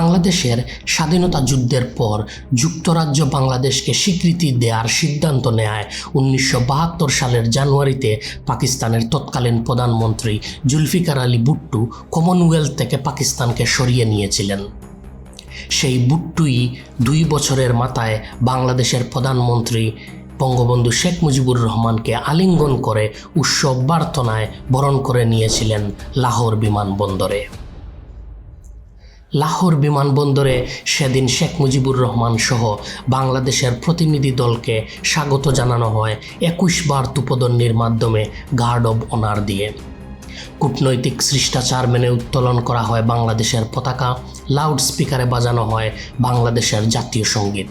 বাংলাদেশের স্বাধীনতা যুদ্ধের পর যুক্তরাজ্য বাংলাদেশকে স্বীকৃতি দেওয়ার সিদ্ধান্ত নেয়। উনিশশো বাহাত্তর সালের জানুয়ারিতে পাকিস্তানের তৎকালীন প্রধানমন্ত্রী জুলফিকার আলী ভুট্টু কমনওয়েলথ থেকে পাকিস্তানকে সরিয়ে নিয়েছিলেন। সেই বুট্টুই দুই বছরের মাথায় বাংলাদেশের প্রধানমন্ত্রী বঙ্গবন্ধু শেখ মুজিবুর রহমানকে আলিঙ্গন করে উৎসব প্রার্থনায় বরণ করে নিয়েছিলেন লাহোর বিমানবন্দরে। লাহোর বিমানবন্দরে সেদিন শেখ মুজিবুর রহমান সহ বাংলাদেশের প্রতিনিধি দলকে স্বাগত জানানো হয় একুশ বার তুপদন্নির মাধ্যমে গার্ড অব অনার দিয়ে। কূটনৈতিক শিষ্টাচার মেনে উত্তোলন করা হয় বাংলাদেশের পতাকা লাউড স্পিকারে বাজানো হয় বাংলাদেশের জাতীয় সংগীত।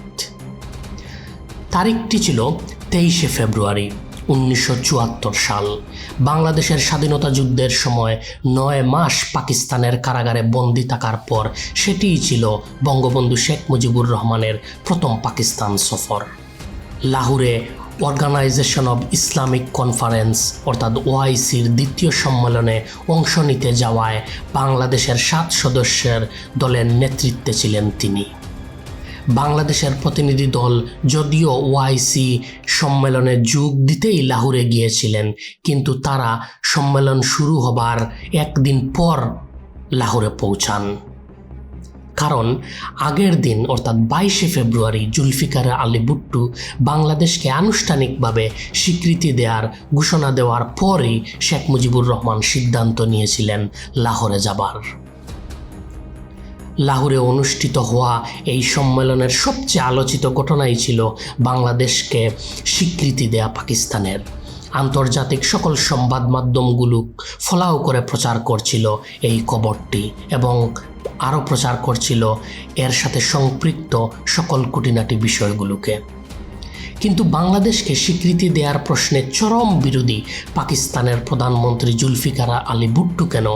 তারিখটি ছিল তেইশে ফেব্রুয়ারি, উনিশশো চুয়াত্তর সাল। বাংলাদেশের স্বাধীনতা যুদ্ধের সময় নয় মাস পাকিস্তানের কারাগারে বন্দি থাকার পর সেটিই ছিল বঙ্গবন্ধু শেখ মুজিবুর রহমানের প্রথম পাকিস্তান সফর। লাহোরে অর্গানাইজেশন অব ইসলামিক কনফারেন্স অর্থাৎ ওআইসির দ্বিতীয় সম্মেলনে অংশ নিতে যাওয়ায় বাংলাদেশের সাত সদস্যের দলের নেতৃত্বে ছিলেন তিনি। বাংলাদেশের প্রতিনিধি দল যদিও ওয়াইসি সম্মেলনে যোগ দিতেই লাহোরে গিয়েছিলেন, কিন্তু তারা সম্মেলন শুরু হবার একদিন পর লাহোরে পৌঁছান। কারণ আগের দিন, অর্থাৎ বাইশে ফেব্রুয়ারি, জুলফিকার আলী বুট্টু বাংলাদেশকে আনুষ্ঠানিকভাবে স্বীকৃতি দেওয়ার ঘোষণা দেওয়ার পরই শেখ মুজিবুর রহমান সিদ্ধান্ত নিয়েছিলেন লাহোরে যাবার। লাহোরে অনুষ্ঠিত হওয়া এই সম্মেলনের সবচেয়ে আলোচিত ঘটনাই ছিল বাংলাদেশকে স্বীকৃতি দেয়া পাকিস্তানের। আন্তর্জাতিক সকল সংবাদ মাধ্যমগুলো ফলাও করে প্রচার করছিল এই খবরটি এবং আরও প্রচার করছিল এর সাথে সম্পৃক্ত সকল কুটিনাটি বিষয়গুলোকে। কিন্তু বাংলাদেশকে স্বীকৃতি দেওয়ার প্রশ্নে চরম বিরোধী পাকিস্তানের প্রধানমন্ত্রী জুলফিকার আলী ভুট্টু কেন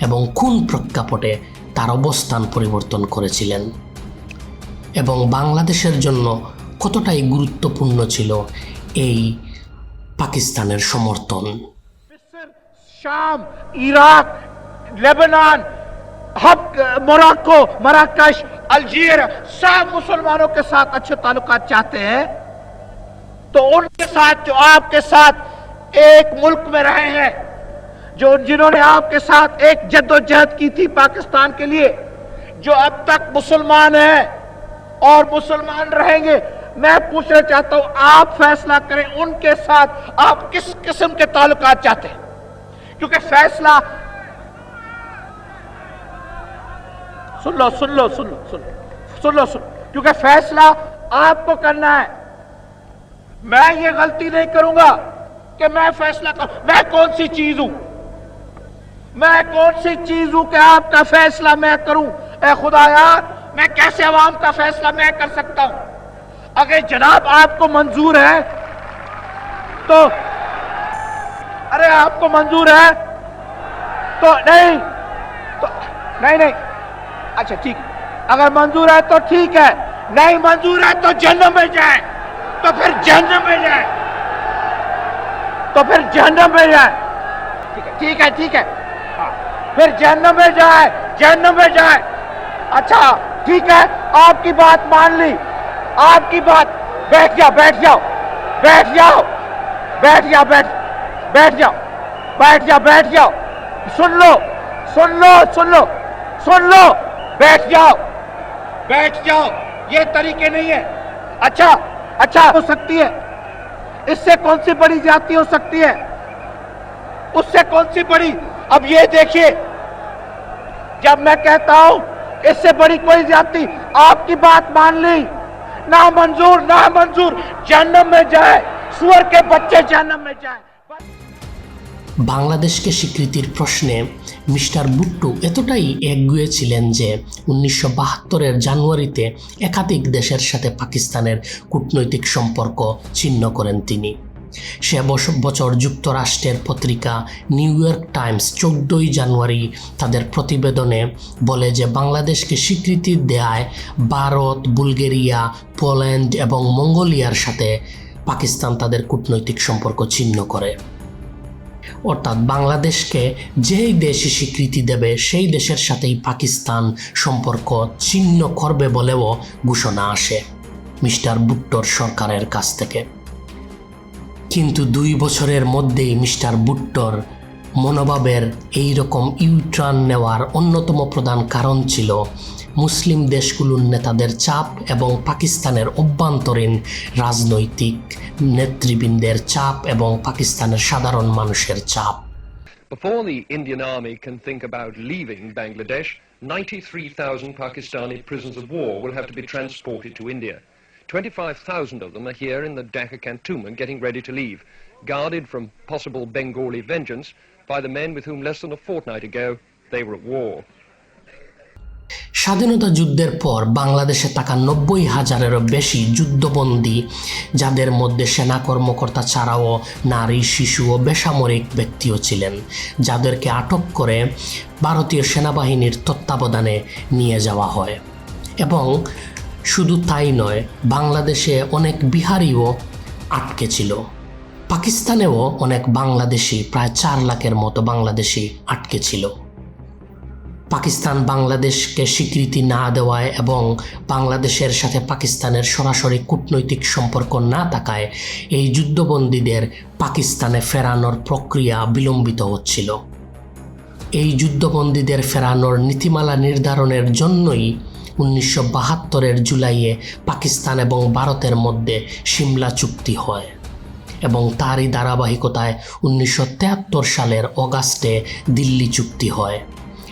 এবং কোন প্রেক্ষাপটে তার অবস্থান পরিবর্তন করেছিলেন এবং বাংলাদেশের জন্য কতটাই গুরুত্বপূর্ণ ছিল এই পাকিস্তানের সমর্থন मिस्र शाम इराक लेबनान हब मोरक्को मराकश अल्जीर सब मुसलमानों के साथ अच्छे ताल्लुकात चाहते हैं तो उनके साथ जो आपके साथ एक मुल्क में रहे हैं जो जिन्होंने आपके साथ एक जद्दोजहद की थी पाकिस्तान के लिए, जो अब तक मुसलमान है और मुसलमान रहेंगे, मैं पूछना चाहता हूँ, आप फैसला करें, उनके साथ आप किस किस्म के ताल्लुकात चाहते हैं? क्योंकि फैसला सुन लो सुन लो सुन लो सुन लो सुन लो, सुन क्योंकि फैसला आपको करना है। मैं ये गलती नहीं करूँगा कि मैं फैसला कर। मैं कौन सी चीज़ हूँ? मैं कौन सी चीज़ हूँ कि आपका फैसला मैं करूँ? ए खुदाया मैं कैसे आवाम का फैसला मैं कर सकता हूँ? अगर जनाब आपको मंजूर है तो अरे आपको मंजूर है तो नहीं तो नहीं नहीं। अच्छा ठीक अगर मंजूर है तो ठीक है नहीं मंजूर है तो जन्म में जाए तो फिर जन्म में जाए तो फिर जन्म में जाए। ठीक है ठीक है ठीक हाँ, फिर जन्म में जाए जन्म में जाए। अच्छा ठीक है, आपकी बात मान ली। आपकी बात, बैठ जाओ बैठ जाओ बैठ जाओ बैठ जाओ, बैठ बैठ जाओ बैठ जाओ बैठ जाओ। सुन लो सुन लो सुन लो सुन लो, बैठ जाओ बैठ जाओ, ये तरीके नहीं है। अच्छा अच्छा हो सकती है। इससे कौन सी बड़ी जाति हो सकती है? उससे कौन सी बड़ी अब ये देखिए जब मैं कहता हूं इससे बड़ी कोई जाति आपकी बात मान ली ना मंजूर ना मंजूर जन्म में जाए सुअर के बच्चे जन्म में जाए বাংলাদেশকে স্বীকৃতির প্রশ্নে মিস্টার বুট্টু এতটাই একগুয়ে ছিলেন যে উনিশশো বাহাত্তরের জানুয়ারিতে একাধিক দেশের সাথে পাকিস্তানের কূটনৈতিক সম্পর্ক ছিন্ন করেন তিনি সে বছর যুক্তরাষ্ট্রের পত্রিকা নিউ ইয়র্ক টাইমস চোদ্দোই জানুয়ারি তাদের প্রতিবেদনে বলে যে বাংলাদেশকে স্বীকৃতি দেয় ভারত, বুলগেরিয়া, পোল্যান্ড এবং মঙ্গোলিয়ার সাথে পাকিস্তান তাদের কূটনৈতিক সম্পর্ক ছিন্ন করে। অর্থাৎ বাংলাদেশকে যেই দেশই স্বীকৃতি দেবে, সেই দেশের সাথেই পাকিস্তান সম্পর্ক ছিন্ন করবে বলেও ঘোষণা আসে। মিস্টার ভুট্টোর সরকারের কাছ থেকে। কিন্তু দুই বছরের মধ্যেই মিস্টার ভুট্টোর মনোভাবের এই রকম ইউটার্ন নেওয়ার অন্যতম প্রধান কারণ ছিল মুসলিম দেশগুলোর নেতাদের চাপ এবং পাকিস্তানের অভ্যন্তরীণ রাজনৈতিক নেতৃবৃন্দের চাপ এবং পাকিস্তানের সাধারণ মানুষের চাপ Before the Indian army can think about leaving Bangladesh, 93,000 Pakistani prisoners of war will have to be transported to India. 25,000 of them are here in the Dhaka cantonment getting ready to leave, guarded from possible Bengali vengeance by the men with whom less than a fortnight ago they were at war. স্বাধীনতা যুদ্ধের পর বাংলাদেশে থাকা নব্বই হাজারেরও বেশি যুদ্ধবন্দী যাদের মধ্যে সেনা কর্মকর্তা ছাড়াও নারী শিশু ও বেসামরিক ব্যক্তিও ছিলেন যাদেরকে আটক করে ভারতীয় সেনাবাহিনীর তত্ত্বাবধানে নিয়ে যাওয়া হয় এবং শুধু তাই নয়, বাংলাদেশে অনেক বিহারিও আটকে ছিল। পাকিস্তানেও অনেক বাংলাদেশি, প্রায় চার লাখের মতো বাংলাদেশি আটকে ছিল। পাকিস্তান বাংলাদেশকে স্বীকৃতি না দেওয়ায় এবং বাংলাদেশের সাথে পাকিস্তানের সরাসরি কূটনৈতিক সম্পর্ক না থাকায় এই যুদ্ধবন্দীদের পাকিস্তানে ফেরানোর প্রক্রিয়া বিলম্বিত হচ্ছিল। এই যুদ্ধবন্দীদের ফেরানোর নীতিমালা নির্ধারণের জন্যই উনিশশো বাহাত্তরের জুলাইয়ে পাকিস্তান এবং ভারতের মধ্যে সিমলা চুক্তি হয় এবং তারই ধারাবাহিকতায় উনিশশো সালের অগাস্টে দিল্লি চুক্তি হয়।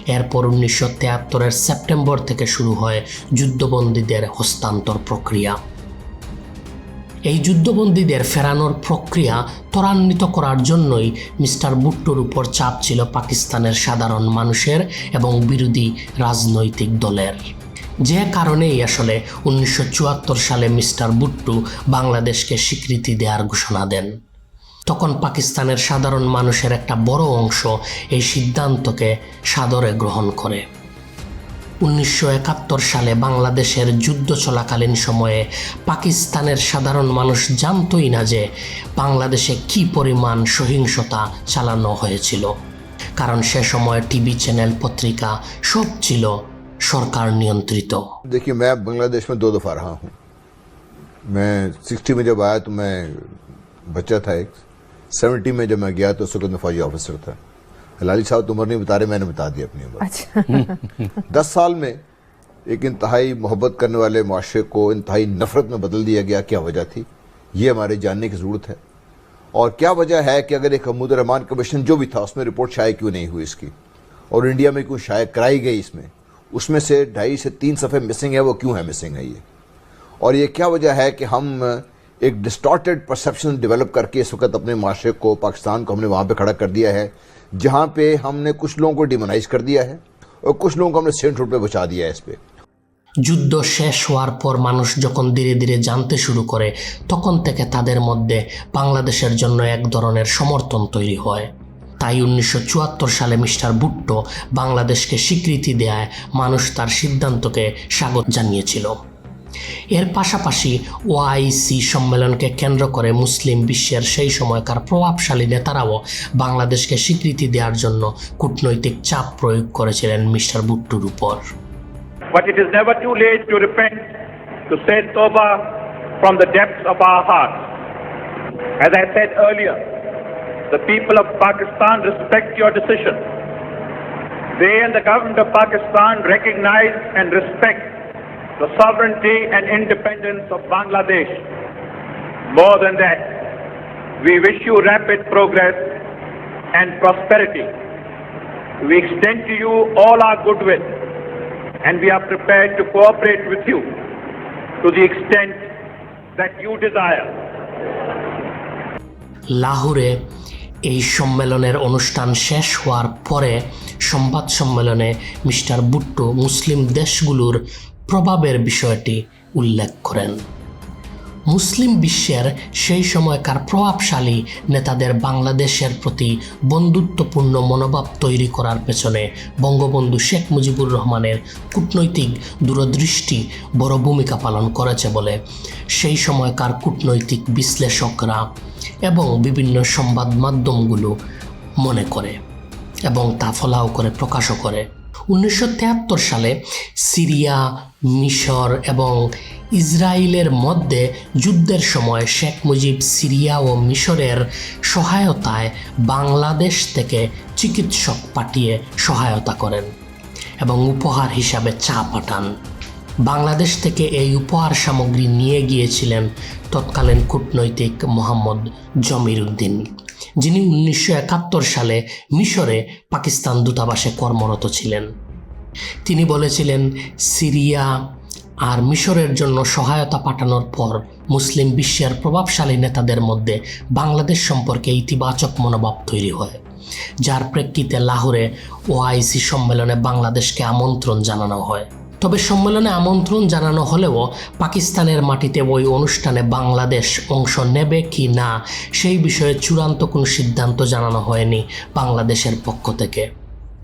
এরপর উনিশশো তেহাত্তরের সেপ্টেম্বর থেকে শুরু হয় যুদ্ধবন্দীদের হস্তান্তর প্রক্রিয়া। এই যুদ্ধবন্দীদের ফেরানোর প্রক্রিয়া ত্বরান্বিত করার জন্যই মিস্টার ভুট্টোর উপর চাপ ছিল পাকিস্তানের সাধারণ মানুষের এবং বিরোধী রাজনৈতিক দলের। যে কারণেই আসলে উনিশশো চুয়াত্তর সালে মিস্টার বুট্টু বাংলাদেশকে স্বীকৃতি দেওয়ার ঘোষণা দেন। তখন পাকিস্তানের সাধারণ মানুষের একটা বড় অংশ এই সিদ্ধান্তকে সাদরে গ্রহণ করে। উনিশশো একাত্তর সালে বাংলাদেশের যুদ্ধ চলাকালীন সময়ে পাকিস্তানের সাধারণ মানুষ জানতই না যে বাংলাদেশে কী পরিমাণ সহিংসতা চালানো হয়েছিল। কারণ সে সময় টিভি চ্যানেল পত্রিকা সব ছিল সরকার নিয়ন্ত্রিত देखिए मैं बांग्लादेश में दो दफ़ा रहा हूँ मैं सिक्सटी में जब आया तो मैं बच्चा था एक सेवेंटी में जब मैं गया तो उस वक्त मैं फौजी ऑफिसर था लाली साहब तो उम्र नहीं बता रहे मैंने बता दी अपनी उम्र अच्छा दस साल में एक इंतहाई मोहब्बत करने वाले माशरे को इंतहाई नफरत में बदल दिया गया क्या वजह थी ये हमारे जानने की ज़रूरत है और क्या वजह है कि अगर एक हमूद रहमान कमीशन जो भी था उसमें रिपोर्ट शाये क्यों नहीं हुई इसकी और इंडिया में क्यों शाये कराई गई इसमें उसमें से ढाई से तीन सफ़े मिसिंग है वो क्यों है मिसिंग है ये और ये क्या वजह है कि हम एक डिस्टॉर्टेड परसेप्शन डेवलप करके इस वक्त अपने माशरे को पाकिस्तान को हमने वहाँ पे खड़ा कर दिया है जहाँ पे हमने कुछ लोगों को डिमोनाइज कर दिया है और कुछ लोगों को हमने सेंट रोड पे बचा दिया है इस पे যুদ্ধ শেষ হওয়ার পর মানুষ যখন ধীরে ধীরে জানতে শুরু করে তখন থেকে তাদের মধ্যে বাংলাদেশের জন্য এক ধরনের সমর্থন তৈরি হয় তাই উনিশশো চুয়াত্তর সালে মিস্টার ভুট্টো বাংলাদেশকে স্বীকৃতি দেয় মানুষ তার সিদ্ধান্তকে স্বাগত জানিয়েছিল এর পাশাপাশি ওআইসি সম্মেলনকে কেন্দ্র করে মুসলিম বিশ্বের সেই সময়কার প্রভাবশালী নেতারাও বাংলাদেশকে স্বীকৃতি দেওয়ার জন্য কূটনৈতিক চাপ প্রয়োগ করেছিলেন মিস্টার ভুট্টোর উপর. As I said earlier, the people of Pakistan respect your decision. They and the government of Pakistan recognize and respect the sovereignty and independence of Bangladesh. More than that, we wish you rapid progress and prosperity. We extend to you all our goodwill and we are prepared to cooperate with you to the extent that you desire. লাহোরে এই সম্মেলনের অনুষ্ঠান শেষ হওয়ার পরে সংবাদ সম্মেলনে mister Bhutto মুসলিম দেশগুলোর প্রভাবের বিষয়টি উল্লেখ করেন। মুসলিম বিশ্বের সেই সময়কার প্রভাবশালী নেতাদের বাংলাদেশের প্রতি বন্ধুত্বপূর্ণ মনোভাব তৈরি করার পেছনে বঙ্গবন্ধু শেখ মুজিবুর রহমানের কূটনৈতিক দূরদৃষ্টি বড় ভূমিকা পালন করেছে বলে সেই সময়কার কূটনৈতিক বিশ্লেষকরা এবং বিভিন্ন সংবাদ মাধ্যমগুলো মনে করে এবং তা ফলাও করে, প্রকাশও করে। উনিশশো সালে সিরিয়া, মিশর এবং ইসরায়েলের মধ্যে যুদ্ধের সময় শেখ মুজিব সিরিয়া ও মিশরের সহায়তায় বাংলাদেশ থেকে চিকিৎসক পাঠিয়ে সহায়তা করেন এবং উপহার হিসাবে চা পাঠান। বাংলাদেশ থেকে এই উপহার সামগ্রী নিয়ে গিয়েছিলেন তৎকালীন কূটনৈতিক মোহাম্মদ জমির উদ্দিন যিনি উনিশশো একাত্তর সালে মিশরে পাকিস্তান দূতাবাসে কর্মরত ছিলেন। তিনি বলেছিলেন, সিরিয়া আর মিশরের জন্য সহায়তা পাঠানোর পর মুসলিম বিশ্বের প্রভাবশালী নেতাদের মধ্যে বাংলাদেশ সম্পর্কে ইতিবাচক মনোভাব তৈরি হয়, যার প্রেক্ষিতে লাহোরে ওআইসি সম্মেলনে বাংলাদেশকে আমন্ত্রণ জানানো হয়। তবে সম্মেলনে আমন্ত্রণ জানানো হলেও পাকিস্তানের মাটিতে ওই অনুষ্ঠানে বাংলাদেশ অংশ নেবে কি না, সেই বিষয়ে চূড়ান্ত কোনো সিদ্ধান্ত জানানো হয়নি বাংলাদেশের পক্ষ থেকে।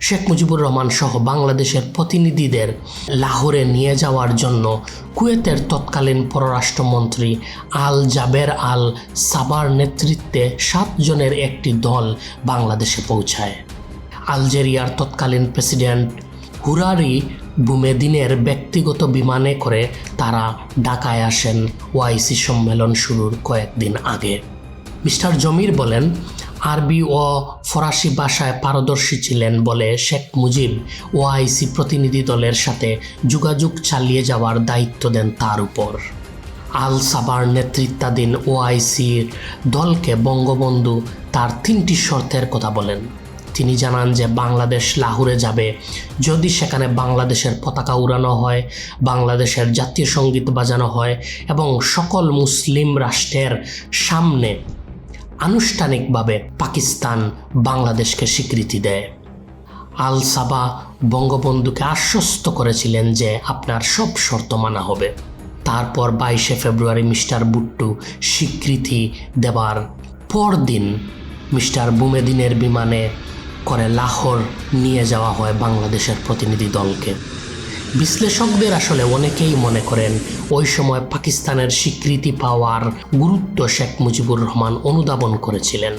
শেখ মুজিবুর রহমান সহ বাংলাদেশের প্রতিনিধিদের লাহোরে নিয়ে যাওয়ার জন্য কুয়েতের তৎকালীন পররাষ্ট্রমন্ত্রী আল জাবের আল সাবার নেতৃত্বে সাতজনের একটি দল বাংলাদেশে পৌঁছায়। আলজেরিয়ার তৎকালীন প্রেসিডেন্ট হুরারি বুমেদিনের ব্যক্তিগত বিমানে করে তারা ঢাকায় আসেন ওয়াইসি সম্মেলন শুরুর কয়েকদিন আগে। মিস্টার জমির বলেন, আরবি ও ফরাসি ভাষায় পারদর্শী ছিলেন বলে শেখ মুজিব ওআইসি প্রতিনিধি দলের সাথে যোগাযোগ চালিয়ে যাওয়ার দায়িত্ব দেন তার উপর। আল সাবার নেতৃত্বাধীন ওআইসির দলকে বঙ্গবন্ধু তার তিনটি শর্তের কথা বলেন। তিনি জানান যে বাংলাদেশ লাহোরে যাবে। যদি সেখানে বাংলাদেশের পতাকা উড়ানো হয়, বাংলাদেশের জাতীয় সংগীত বাজানো হয় এবং সকল মুসলিম রাষ্ট্রের সামনে আনুষ্ঠানিকভাবে পাকিস্তান বাংলাদেশকে স্বীকৃতি দেয়। আল সাবা বঙ্গবন্ধুকে আশ্বস্ত করেছিলেন যে আপনার সব শর্ত মানা হবে। তারপর বাইশে ফেব্রুয়ারি মিস্টার বুট্টু স্বীকৃতি দেওয়ার পরদিন মিস্টার বুমেদিনের বিমানে করে লাহোর নিয়ে যাওয়া হয় বাংলাদেশের প্রতিনিধি দলকে। বিশ্লেষকদের আসলে অনেকেই মনে করেন, ওই সময় পাকিস্তানের স্বীকৃতি পাওয়ার গুরুত্ব শেখ মুজিবুর রহমান অনুধাবন করেছিলেন।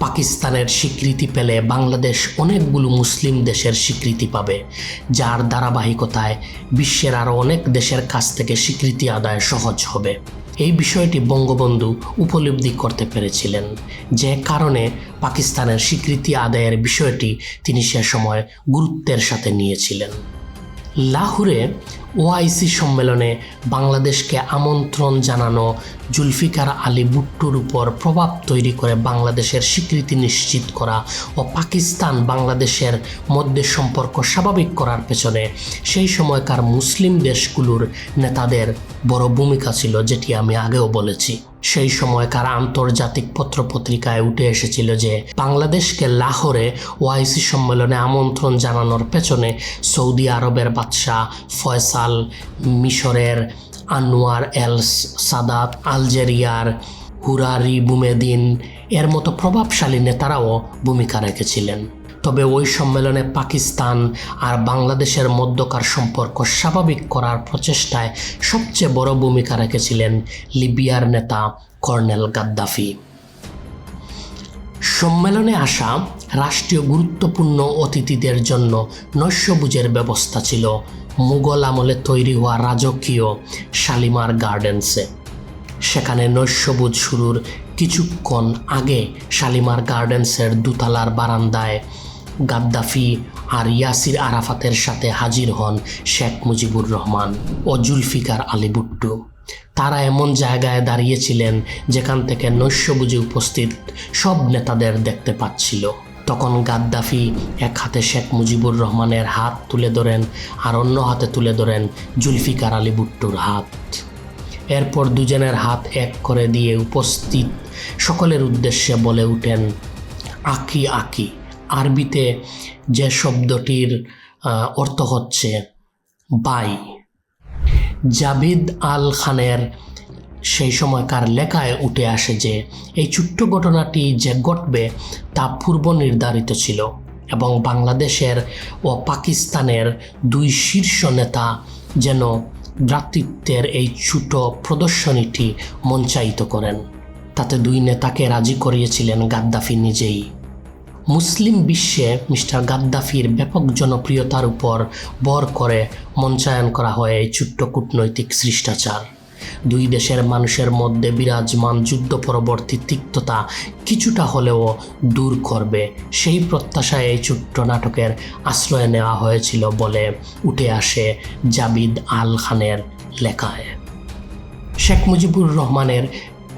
পাকিস্তানের স্বীকৃতি পেলে বাংলাদেশ অনেকগুলো মুসলিম দেশের স্বীকৃতি পাবে, যার ধারাবাহিকতায় বিশ্বের আরও অনেক দেশের কাছ থেকে স্বীকৃতি আদায় সহজ হবে। এই বিষয়টি বঙ্গবন্ধু উপলব্ধি করতে পেরেছিলেন যে কারণে পাকিস্তানের স্বীকৃতি আদায়ের বিষয়টি তিনি সে সময় গুরুত্বের সাথে নিয়েছিলেন। লাহোরে ওআইসি সম্মেলনে বাংলাদেশকে আমন্ত্রণ জানানো জুলফিকার আলী ভুট্টোর উপর প্রভাব তৈরি করে বাংলাদেশের স্বীকৃতি নিশ্চিত করা ও পাকিস্তান বাংলাদেশের মধ্যে সম্পর্ক স্বাভাবিক করার পেছনে সেই সময়কার মুসলিম দেশগুলোর নেতাদের বড় ভূমিকা ছিল, যেটি আমি আগেও বলেছি। সেই সময়কার আন্তর্জাতিক পত্রপত্রিকায় উঠে এসেছিল যে, বাংলাদেশকে লাহোরে ওআইসি সম্মেলনে আমন্ত্রণ জানানোর পেছনে সৌদি আরবের বাদশাহ ফয়সাল মিশরের আনোয়ার এল সাদাত, আলজেরিয়ার হুরারি বুমেদিন, এর মতো প্রভাবশালী নেতারাও ভূমিকা রেখেছিলেন। তবে ওই সম্মেলনে পাকিস্তান আর বাংলাদেশের মধ্যকার সম্পর্ক স্বাভাবিক করার প্রচেষ্টায় সবচেয়ে বড় ভূমিকা রেখেছিলেন লিবিয়ার নেতা কর্নেল গাদ্দাফি। সম্মেলনে আসা রাষ্ট্রীয় গুরুত্বপূর্ণ অতিথিদের জন্য নৈশভোজের ব্যবস্থা ছিল মুঘল আমলে তৈরি হওয়া রাজকীয় শালিমার গার্ডেন্সে। সেখানে নৈশভোজ শুরুর কিছুক্ষণ আগে শালিমার গার্ডেন্সের দুতলার বারান্দায় গাদ্দাফি আর ইয়াসির আরাফাতের সাথে হাজির হন শেখ মুজিবুর রহমান ও জুলফিকার আলী ভুট্টো। তারা এমন জায়গায় দাঁড়িয়েছিলেন যেখান থেকে নৈশভোজে উপস্থিত সব নেতাদের দেখতে পাচ্ছিল। তখন গাদ্দাফি এক হাতে শেখ মুজিবুর রহমানের হাত তুলে ধরেন আর অন্য হাতে তুলে ধরেন জুলফিকার আলী ভুট্টোর হাত। এরপর দুজনের হাত এক করে দিয়ে উপস্থিত সকলের উদ্দেশ্যে বলে উঠেন, আকি আকি, আরবিতে যে শব্দটির অর্থ হচ্ছে বাই। জাভিদ আল খানের সেই সময়কার লেখায় উঠে আসে যে, এই ছোট্ট ঘটনাটি যে ঘটবে তা পূর্ব নির্ধারিত ছিল এবং বাংলাদেশের ও পাকিস্তানের দুই শীর্ষ নেতা যেন ভ্রাতৃত্বের এই ছোট প্রদর্শনীটি মঞ্চায়িত করেন। তাতে দুই নেতাকে রাজি করিয়েছিলেন গাদ্দাফি নিজেই। মুসলিম বিশ্বে মিস্টার গাদ্দাফির ব্যাপক জনপ্রিয়তার উপর বর করে মঞ্চায়ন করা হয় এই ছোট্ট কূটনৈতিক শিষ্টাচার। দুই দেশের মানুষের মধ্যে বিরাজমান যুদ্ধ পরবর্তী তিক্ততা কিছুটা হলেও দূর করবে। সেই প্রত্যাশায় এই ছোট্ট নাটকের আশ্রয় নেওয়া হয়েছিল বলে উঠে আসে জাবিদ আল খানের লেখায়। শেখ মুজিবুর রহমানের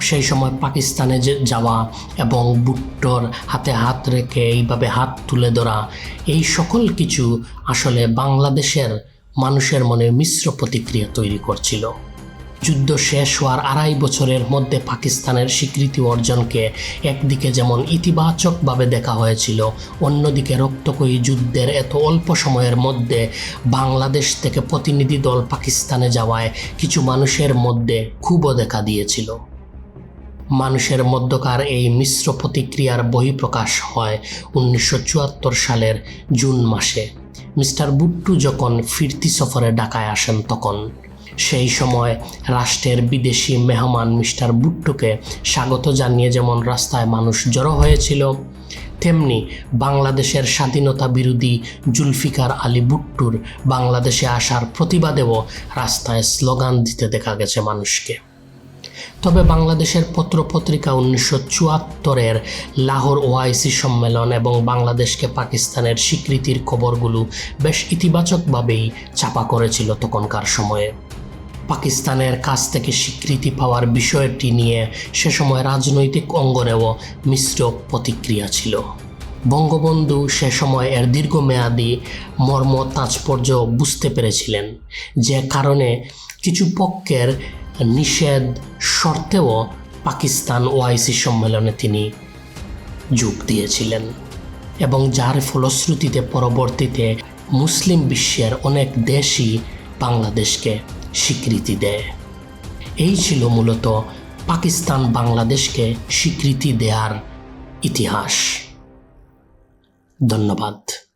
সেই সময় পাকিস্তানে যে যাওয়া এবং ভুট্টোর হাতে হাত রেখে এইভাবে হাত তুলে ধরা, এই সকল কিছু আসলে বাংলাদেশের মানুষের মনে মিশ্র প্রতিক্রিয়া তৈরি করছিল। যুদ্ধ শেষ হওয়ার আড়াই বছরের মধ্যে পাকিস্তানের স্বীকৃতি অর্জনকে একদিকে যেমন ইতিবাচকভাবে দেখা হয়েছিল, অন্যদিকে রক্তকয়ী যুদ্ধের এত অল্প সময়ের মধ্যে বাংলাদেশ থেকে প্রতিনিধি দল পাকিস্তানে যাওয়ায় কিছু মানুষের মধ্যে ক্ষোভও দেখা দিয়েছিল। মানুষের মধ্যকার এই মিশ্র প্রতিক্রিয়ার বহিঃপ্রকাশ হয় উনিশশো চুয়াত্তর সালের জুন মাসে। মিস্টার বুট্টু যখন ফিরতি সফরে ঢাকায় আসেন তখন সেই সময় রাষ্ট্রের বিদেশি মেহমান মিস্টার বুট্টুকে স্বাগত জানিয়ে যেমন রাস্তায় মানুষ জড়ো হয়েছিল, তেমনি বাংলাদেশের স্বাধীনতা বিরোধী জুলফিকার আলী বুট্টুর বাংলাদেশে আসার প্রতিবাদেও রাস্তায় স্লোগান দিতে দেখা গেছে মানুষকে। তবে বাংলাদেশের পত্রপত্রিকা উনিশশো চুয়াত্তরের লাহোর ওআইসি সম্মেলন এবং বাংলাদেশকে পাকিস্তানের স্বীকৃতির খবরগুলো বেশ ইতিবাচকভাবেই ছাপা করেছিল তখনকার সময়ে। পাকিস্তানের কাছ থেকে স্বীকৃতি পাওয়ার বিষয়টি নিয়ে সে সময় রাজনৈতিক অঙ্গনেও মিশ্র প্রতিক্রিয়া ছিল। বঙ্গবন্ধু সে সময় এর দীর্ঘমেয়াদী মর্ম তাৎপর্য বুঝতে পেরেছিলেন, যে কারণে কিছু পক্ষের নিষেধ শর্তেও পাকিস্তান ওআইসি সম্মেলনে তিনি যোগ দিয়েছিলেন এবং যার ফলশ্রুতিতে পরবর্তীতে মুসলিম বিশ্বের অনেক দেশই বাংলাদেশকে স্বীকৃতি দেয়। এই ছিল মূলত পাকিস্তান বাংলাদেশকে স্বীকৃতি দেওয়ার ইতিহাস। ধন্যবাদ।